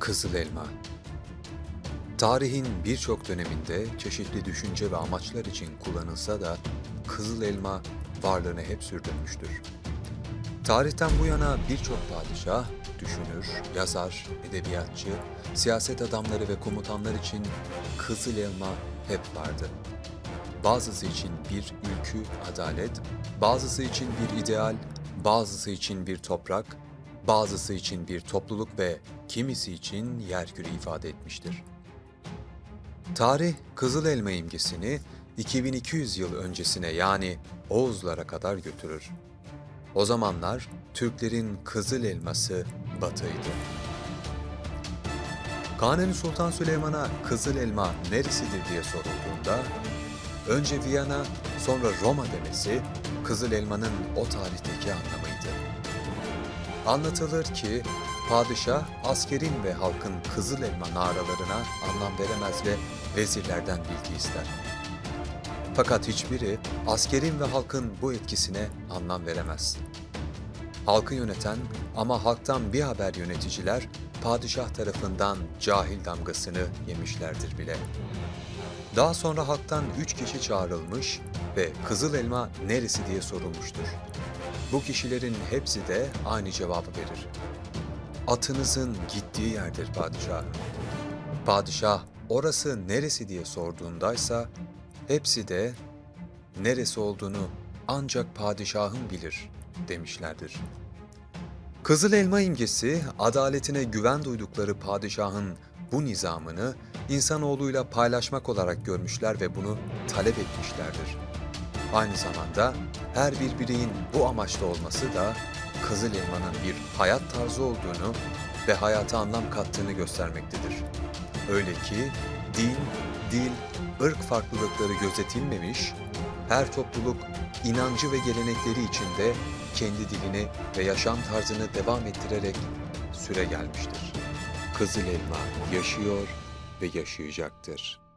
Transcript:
Kızıl Elma Tarihin birçok döneminde çeşitli düşünce ve amaçlar için kullanılsa da Kızıl Elma varlığını hep sürdürmüştür. Tarihten bu yana birçok padişah, düşünür, yazar, edebiyatçı, siyaset adamları ve komutanlar için Kızıl Elma hep vardı. Bazısı için bir ülkü, adalet, bazısı için bir ideal, bazısı için bir toprak, bazısı için bir topluluk ve kimisi için yerküre ifade etmiştir. Tarih Kızıl Elma imgesini 2200 yıl öncesine yani Oğuzlara kadar götürür. O zamanlar Türklerin Kızıl Elması Batı'ydı. Kanuni Sultan Süleyman'a Kızıl Elma neresidir diye sorulduğunda önce Viyana sonra Roma demesi Kızıl Elma'nın o tarihteki anlamıydı. Anlatılır ki padişah askerin ve halkın Kızıl Elma naralarına anlam veremez ve vezirlerden bilgi ister. Fakat hiçbiri askerin ve halkın bu etkisine anlam veremez. Halkı yöneten ama halktan bir haber yöneticiler padişah tarafından cahil damgasını yemişlerdir bile. Daha sonra halktan üç kişi çağrılmış ve Kızıl Elma neresi diye sorulmuştur. Bu kişilerin hepsi de aynı cevabı verir. Atınızın gittiği yerdir padişah. Padişah orası neresi diye sorduğundaysa hepsi de neresi olduğunu ancak padişahın bilir demişlerdir. Kızıl elma imgesi adaletine güven duydukları padişahın bu nizamını insanoğluyla paylaşmak olarak görmüşler ve bunu talep etmişlerdir. Aynı zamanda her bir bireyin bu amaçta olması da Kızıl Elma'nın bir hayat tarzı olduğunu ve hayata anlam kattığını göstermektedir. Öyle ki din, dil, ırk farklılıkları gözetilmemiş, her topluluk inancı ve gelenekleri içinde kendi dilini ve yaşam tarzını devam ettirerek süre gelmiştir. Kızıl Elma yaşıyor ve yaşayacaktır.